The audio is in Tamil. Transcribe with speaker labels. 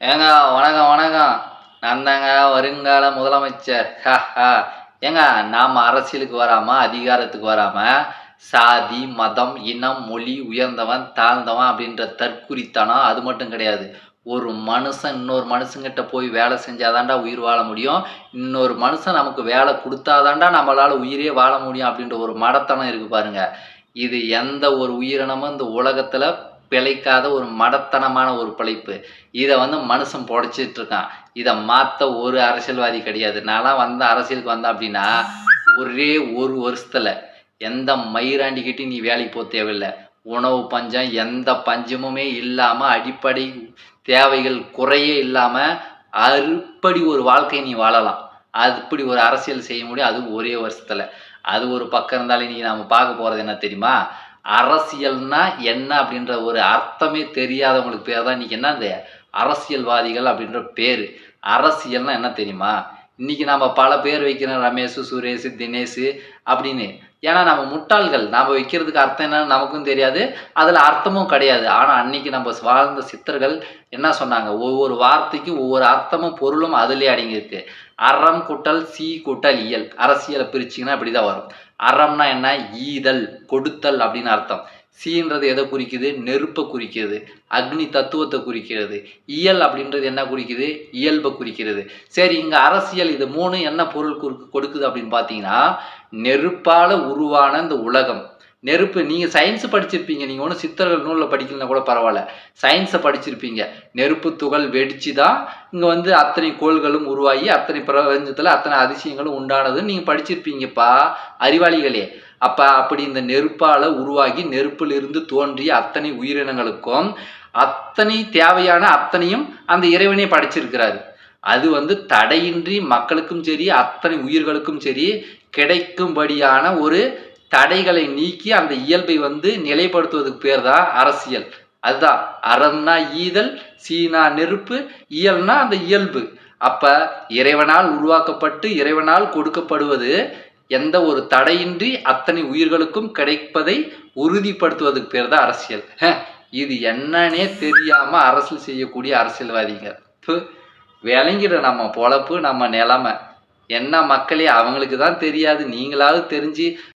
Speaker 1: ஏங்க வணக்கம் வணக்கம். நான் தாங்க வருங்கால முதலமைச்சர். ஹஹா. ஏங்க நாம் அரசியலுக்கு வராமல் அதிகாரத்துக்கு வராமல் சாதி மதம் இனம் மொழி உயர்ந்தவன் தாழ்ந்தவன் அப்படின்ற தற்குறித்தனம் அது மட்டும் கிடையாது. ஒரு மனுஷன் இன்னொரு மனுஷங்கிட்ட போய் வேலை செஞ்சாதாண்டா உயிர் வாழ முடியும். இன்னொரு மனுஷன் நமக்கு வேலை கொடுத்தாதாண்டா நம்மளால் உயிரே வாழ முடியும் அப்படின்ற ஒரு மடத்தனம் இருக்குது பாருங்க. இது எந்த ஒரு உயிரினமும் இந்த உலகத்தில் பிழைக்காத ஒரு மடத்தனமான ஒரு பிழைப்பு. இதை வந்து மனுஷன் புடைச்சிட்டு இருக்கான். இதை மாற்ற ஒரு அரசியல்வாதி கிடையாது. நான்லாம் வந்த அரசியலுக்கு வந்தேன் அப்படின்னா ஒரே ஒரு வருஷத்தில் எந்த மயிராண்டிக்கிட்டையும் நீ வேலைக்கு போக தேவையில்லை. உணவு பஞ்சம் எந்த பஞ்சமுமே இல்லாமல் அடிப்படை தேவைகள் குறையே இல்லாமல் அறுப்படி ஒரு வாழ்க்கையை நீ வாழலாம். அப்படி ஒரு அரசியல் செய்ய முடியும். அது ஒரே வருஷத்தில். அது ஒரு பக்கம் இருந்தாலே நீ நாம் பார்க்க போகிறது என்ன தெரியுமா? அரசியல்னா என்ன அப்படின்ற ஒரு அர்த்தமே தெரியாதவங்களுக்கு பேர் தான் இன்றைக்கி என்ன இந்த அரசியல்வாதிகள் அப்படின்ற பேர். அரசியல்னா என்ன தெரியுமா? இன்றைக்கி நம்ம பல பேர் வைக்கிறோம் ரமேஷ் சுரேஷ் தினேஷ் அப்படின்னு. ஏன்னா நம்ம முட்டாள்கள். நாம் வைக்கிறதுக்கு அர்த்தம் என்னன்னு நமக்கும் தெரியாது. அதில் அர்த்தமும் கிடையாது. ஆனால் அன்னைக்கு நம்ம வாழ்ந்த சித்தர்கள் என்ன சொன்னாங்க? ஒவ்வொரு வார்த்தைக்கும் ஒவ்வொரு அர்த்தமும் பொருளும் அதிலே அடங்கியிருக்கு. அறம் கூட்டல் சி கூட்டல் இயல். அரசியலை பிரிச்சிங்கன்னா இப்படி தான் வரும். அறம்னா என்ன? ஈதல் கொடுத்தல் அப்படின்னு அர்த்தம். சீன்றது எதை குறிக்குது? நெருப்பை குறிக்கிறது அக்னி தத்துவத்தை குறிக்கிறது. இயல் அப்படின்றது என்ன குறிக்குது? இயல்பை குறிக்கிறது. சரி இங்கே அரசியல் இது மூணு என்ன பொருள் குறுக்கு கொடுக்குது அப்படின்னு பார்த்தீங்கன்னா நெருப்பால் உருவான இந்த உலகம். நெருப்பு நீங்கள் சயின்ஸ் படிச்சிருப்பீங்க. நீங்கள் ஒன்றும் சித்தர்கள் நூலில் படிக்கலனா கூட பரவாயில்ல. சயின்ஸை படிச்சிருப்பீங்க. நெருப்பு துகள் வெடிச்சு தான் இங்கே வந்து அத்தனை கோள்களும் உருவாகி அத்தனை பிரபஞ்சத்தில் அத்தனை அதிசயங்களும் உண்டானதுன்னு நீங்கள் படிச்சிருப்பீங்கப்பா. அறிவாளிகளே அப்போ அப்படி இந்த நெருப்பால் உருவாகி நெருப்பிலிருந்து தோன்றிய அத்தனை உயிரினங்களுக்கும் அத்தனை தேவையான அத்தனையும் அந்த இறைவனே படைச்சிருக்கிறாரு. அது வந்து தடையின்றி மக்களுக்கும் சரி அத்தனை உயிர்களுக்கும் சரி கிடைக்கும்படியான ஒரு தடைகளை நீக்கி அந்த இயல்பை வந்து நிலைப்படுத்துவதுக்கு பேர் தான் அரசியல். அதுதான். அறம்னா ஈதல் சீனா நெருப்பு இயல்னா அந்த இயல்பு. அப்ப இறைவனால் உருவாக்கப்பட்டு இறைவனால் கொடுக்கப்படுவது எந்த ஒரு தடையின்றி அத்தனை உயிர்களுக்கும் கிடைப்பதை உறுதிப்படுத்துவதற்கு பேர் தான் அரசியல் இது என்னன்னே தெரியாம அரசியல் செய்யக்கூடிய அரசியல்வாதிங்க. விளங்கிட நம்ம பொழப்பு நம்ம நிலைமை. என்ன மக்களே அவங்களுக்கு தான் தெரியாது. நீங்களாவது தெரிஞ்சு